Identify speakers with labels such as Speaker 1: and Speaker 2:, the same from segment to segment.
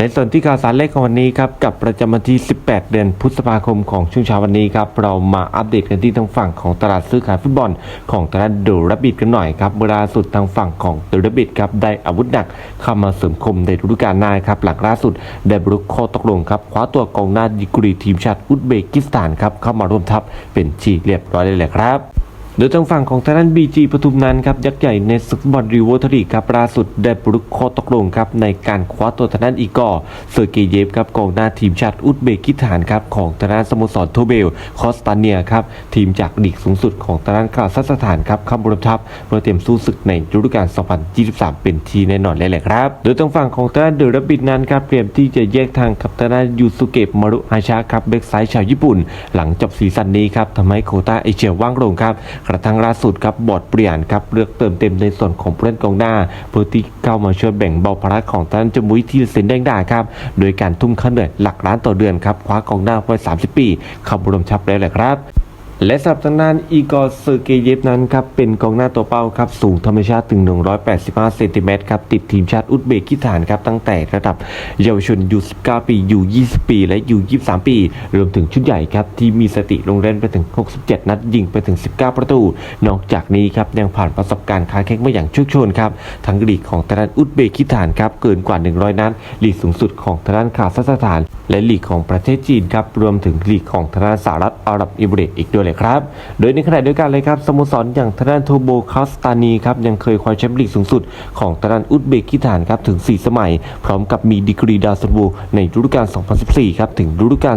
Speaker 1: ในส่วนที่ข่าวสารเลขของวันนี้ครับกับประจำวันที่ 18 เดือนพฤษภาคมของช่วงเช้าวันนี้ครับเรามาอัปเดตกันที่ทางฝั่งของตลาดซื้อขายฟุตบอล ของตลาดดูรับบิดกันหน่อยครับเวลาสุดทางฝั่งของดูรับบิดครับได้อาวุธหนักเข้ามาเสริมคมในฤดูกาลหน้าครับหลังล่าสุดได้บรุกข้อตกลงครับคว้าตัวกองหน้าดีกรีทีมชาติอุซเบกิสถานครับเข้ามาร่วมทัพเป็นชีเรียบร้อยเลยแหละครับ โดยทางฝั่งของทางด้านบีจีปทุมนั้นครับยักษ์ใหญ่ในศึกฟุบอลรีโวทรีครับล่าสุดได้ปรุกข้อตกลงครับในการคว้าตัวทางด้านอีกอร์เซอร์เกย์เยฟครับกองหน้าทีมชาติอุซเบกิสถานครับของทางด้านสโมสรโทเบลคอสตาเนียครับทีมจากลีกสูงสุดของทางด้านคาซัคสถานครับเข้าบรมทัพเพื่อเตรียมสู้ศึกในฤดูกาล 2023 เป็นทีแน่นอนเลยแหละครับโดยทางฝั่งของทางด้านเดอรับบิดนั้นครับเตรียมที่จะแยกทางกับทางด้านยูสุเกะมารุอาชาครับเบกไซด์ชาวญี่ปุ่น หลังจบซีซั่นนี้ครับทำให้โคต้าเอเชียว่างลงครับกระทั่งล่าสุดครับบอร์ดเปลี่ยนครับเลือกเติมเต็มในส่วนของผู้เล่นกองหน้าเพื่อที่เข้ามาช่วยแบ่งเบาภาระของท่านจมุยที่เซนแดงดาครับโดยการทุ่มค่าเหนื่อยหลักล้านต่อเดือนครับคว้ากองหน้าไว้30 ปีเข้ารวมชับแล้วแหละครับ และสำหรับทางด้านอีกอร์เซอร์เกเยฟนั้นครับเป็นกองหน้าตัวเป้าครับสูงธรรมชาติถึง 185 เซนติเมตรครับติดทีมชาติอุซเบกิสถานครับตั้งแต่ระดับเยาวชนยู19 ปียู20 ปี และยู23 ปี รวมถึงชุดใหญ่ครับที่มีสติลงเล่นไปถึง 67 นัดยิงไปถึง 19 ประตู นอกจากนี้ครับยังผ่านประสบการณ์ค้าแข่งมาอย่างชคโชนครับทั้งลีกของทางด้านอุซเบกิสถานครับเกินกว่า 100 นัดลีกสูงสุดของทางด้านคาซัคสถาน และลีกของประเทศจีนครับรวมถึงลีกของทางด้านสหรัฐอาหรับอิมิเรตอีกด้วยเลยครับ โดยในขณะเดียวกันเลยครับสโมสรอย่างทางด้านโทโบคาสตานีครับยังเคยคว้าแชมป์ลีกสูงสุดของทางด้านอุซเบกิสถานครับถึง 4 สมัย พร้อมกับมีดีกรีดาวซันโวในฤดูกาล 2014 ครับถึงฤดูกาล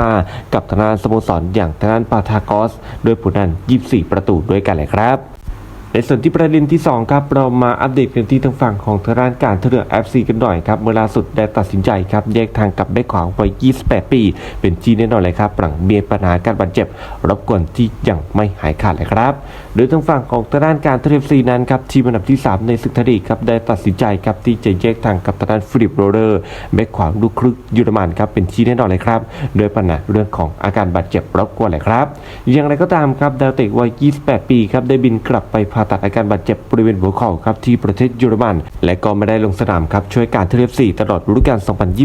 Speaker 1: 2015 กับทางด้านสโมสรอย่างทางด้านปาทากอสโดยผลนั้น24 ประตูด้วยกันเลยครับ ในส่วนที่ประเด็นที่ 2 ครับ เรามาอัปเดตกันที่ทางฝั่งของทางด้านการท่าเรือ FC กันหน่อยครับ เมื่อล่าสุดได้ตัดสินใจครับ แยกทางกับแบ็คขวาวัย 28 ปี เป็นจีแน่นอนเลยครับ หลังมีปัญหาการบาดเจ็บ รบกวนที่ยังไม่หายขาดเลยครับโดยทางฝั่งของทางด้านการท่าเรือ FC นั้นครับ ทีมอันดับที่ 3 ในศึกทลีกครับ ได้ตัดสินใจครับที่จะแยกทางกับทางด้านฟิลิปโรเดอร์แบ็คขวาลูกครึ่งเยอรมันครับ เป็นที่แน่นอนเลยครับ โดยปัญหาเรื่องของอาการบาดเจ็บรบกวนเลยครับ อย่างไรก็ตามครับดาวเตะวัย 28 ปีครับได้บินกลับไปผ่าตัดอาการบาดเจ็บบริเวณหัวเข่าครับที่ประเทศเยอรมัน และก็ไม่ได้ลงสนามครับช่วยการเทเลฟซีตลอดฤดูกาล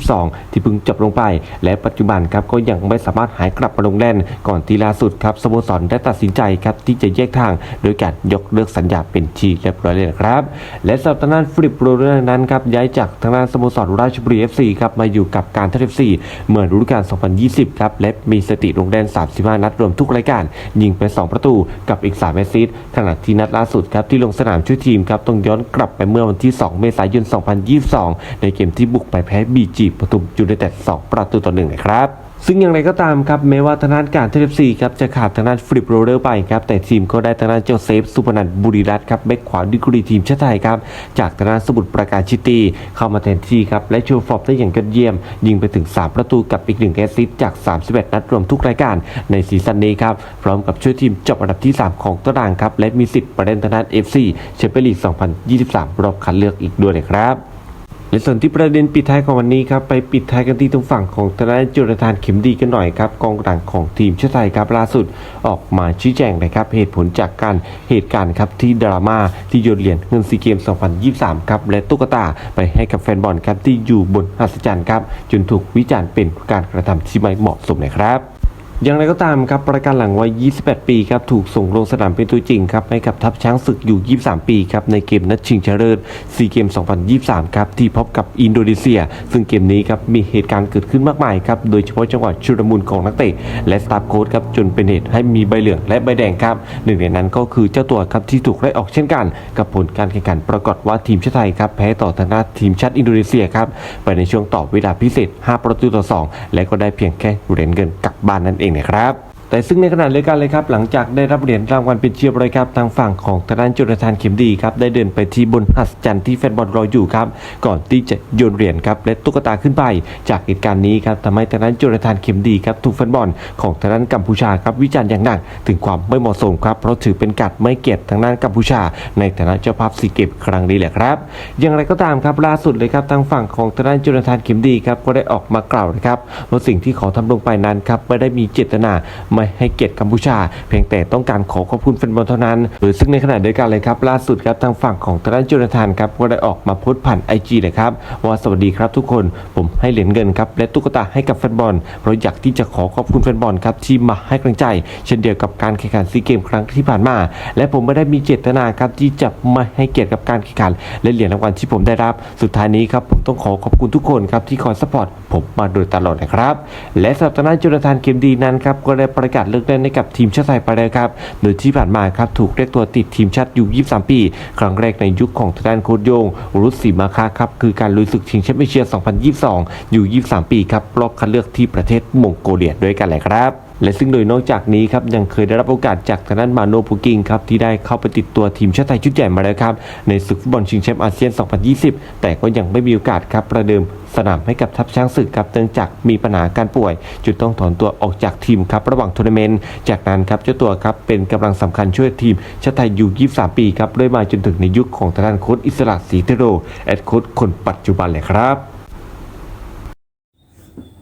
Speaker 1: 2022 ที่เพิ่งจบลงไป และปัจจุบันครับก็ยังไม่สามารถหายกลับมาลงเล่น ก่อนที่ล่าสุดครับสโมสรได้ตัดสินใจครับที่จะแยกทาง โดยการยกเลิกสัญญาเป็นทีเรียบร้อยเลยครับ และสำหรับทางด้านฟิลิปโรเดอร์นั้นครับย้ายจากทางด้านสโมสรราชบุรี FC ครับมาอยู่กับการเทเลฟซีเมื่อฤดูกาล 2020 ครับและมีสติลงเล่น 35 นัดรวมทุกรายการ ยิงไป 2 ประตูกับอีก 3แอสซิสต์ขณะที่นัดล่าสุดครับที่ลงสนามช่วยทีมครับต้องย้อนกลับไปเมื่อวันที่ 2 เมษายน 2022 ในเกมที่บุกไปแพ้บีจีปทุมยูไนเต็ด2ประตูต่อหนึ่งนะครับ ซึ่งอย่างไรก็ตามครับแม้ว่าทางด้านการเทเลซีครับจะขาดทางด้านฟลิปโรเดอร์ไปครับแต่ทีมก็ได้ทางด้านเจ้าเซฟสุพนันบุรีรัตน์ครับแบ็คขวาดีกรีทีมชาติไทยครับจากทางด้านสมุทรปราการชิตีเข้ามาแทนที่ครับและโชว์ฟอร์มได้อย่างยอดเยี่ยม ยิงไปถึง 3 ประตูกับอีก1แอสซิสต์จาก 31 นัดรวมทุกรายการในซีซั่นนี้ครับพร้อมกับช่วยทีมจบอันดับที่ 3 ของตารางครับและมีสิทธิ์ประเด็นทางด้าน FC แชมเปี้ยนลีก 2023 รอบคัดเลือกอีกด้วยเลยครับ ในส่วนที่ประเด็นปิดท้ายของวันนี้ครับไปปิดท้ายกันที่ตรงฝั่งของทางด้านจุลธานเข็มดีกันหน่อยครับกองหลังของทีมชาติไทยครับล่าสุดออกมาชี้แจงนะครับเหตุผลจากการเหตุการณ์ครับที่ดราม่าที่โยนเหรียญเงินซีเกม 2023 ครับและตุ๊กตาไปให้กับแฟนบอลครับที่อยู่บนหัศจรรย์ครับจนถูกวิจารณ์เป็นการกระทำที่ไม่เหมาะสมนะครับ อย่างไรก็ตามครับประการหลังวัย 28 ปีครับถูกส่งลงสนามเป็นตัวจริงครับให้กับทัพช้างศึกอยู่ 23 ปีครับในเกมนัดชิงชนะเลิศซีเกม 2023 ครับที่พบกับอินโดนีเซีย ซึ่งเกมนี้ครับมีเหตุการณ์เกิดขึ้นมากมายครับโดยเฉพาะจังหวะชุลมุนของนักเตะและสตาฟโค้ชครับจนเป็นเหตุให้มีใบเหลืองและใบแดงครับหนึ่งในนั้นก็คือเจ้าตัวครับที่ถูกไล่ออกเช่นกัน กับผลการแข่งขันปรากฏว่าทีมชาติไทยครับแพ้ต่อทางด้านทีมชาติอินโดนีเซียครับไปในช่วงต่อเวลาพิเศษ 5 ประตูต่อ 2 และก็ได้เพียงแค่เหรียญเงินกลับบ้านนั่นเองนะครับ แต่ซึ่งในขณะเดียวกันเลยครับ หลังจากได้รับเหรียญรางวัลเป็นเชียบเลยครับทางฝั่งของทางด้านจุลธานเข็มดีครับได้เดินไปที่บนหัศจรรย์ที่แฟนบอลรออยู่ครับก่อนที่จะโยนเหรียญครับและตุ๊กตาขึ้นไป จากเหตุการณ์นี้ครับทำให้ทางด้านจุลธานเข็มดีครับถูกแฟนบอลของทางด้านกัมพูชาครับวิจารณ์อย่างหนักถึงความไม่เหมาะสมครับเพราะถือเป็นการไม่เกียรติทางด้านกัมพูชา ในฐานะเจ้าภาพซีเกมครั้งนี้แหละครับ อย่างไรก็ตามครับล่าสุดเลยครับทางฝั่งของทางด้านจุลธานเข็มดีครับก็ได้ออกมากล่าวนะครับว่าสิ่งที่ขอทำลงไปนั้นครับไม่ได้มีเจตนาไม่ให้เกียรติกัมพูชา เพียงแต่ต้องการขอขอบคุณแฟนบอลเท่านั้นหรือซึ่งในขณะเดียวกันเลยครับล่าสุดครับทางฝั่งของทางด้านจุลธานครับก็ได้ออกมาโพสต์ผ่านไอจีเลยครับว่าสวัสดีครับทุกคนผมให้เหรียญเงินครับและตุ๊กตาให้กับแฟนบอลเพราะอยากที่จะขอขอบคุณแฟนบอลครับที่มาให้กำลังใจ เช่นเดียวกับการแข่งขันซีเกมครั้งที่ผ่านมา และผมไม่ได้มีเจตนาครับที่จะไม่ให้เกียรติกับการแข่งขันและเหรียญรางวัลที่ผมได้รับ สุดท้ายนี้ครับผมต้องขอขอบคุณทุกคนครับที่คอยสปอร์ตผมมาโดยตลอดนะครับและสำหรับทางด้านจุลธานเกมดีนั้นครับก็ได้ประประกาศเลิกเล่นให้กับทีมชาติไทยไปแล้วครับ โดยที่ผ่านมาครับถูกเรียกตัวติดทีมชาติอยู่23 ปี ครั้งแรกในยุคของทางด้านโคดโยง รุสสีมาคาครับคือการลุยศึกชิงแชมป์เอเชีย 2022 อยู่ 23 ปีครับรอบคัดเลือกที่ประเทศมองโกเลียด้วยกันแหละครับและซึ่งโดยนอกจากนี้ครับยังเคยได้รับโอกาสจากทางด้านมาโนพูกิงครับที่ได้เข้าไปติดตัวทีมชาติไทยชุดใหญ่มาแล้วครับในศึกฟุตบอลชิงแชมป์อาเซียน 2020 แต่ก็ยังไม่มีโอกาสครับประเดิมสนามให้กับทัพช้างศึกครับเนื่องจากมีปัญหาการป่วยจนต้องถอนตัวออกจากทีมครับระหว่างทัวร์นาเมนต์จากนั้นครับเจ้าตัวครับเป็นกำลังสำคัญช่วยทีมชาติไทยอยู่ 23 ปีครับเรื่อยมาจนถึงในยุคของทางด้านโค้ชอิสระศรีเทโรแอดโค้ชคนปัจจุบันเลยครับ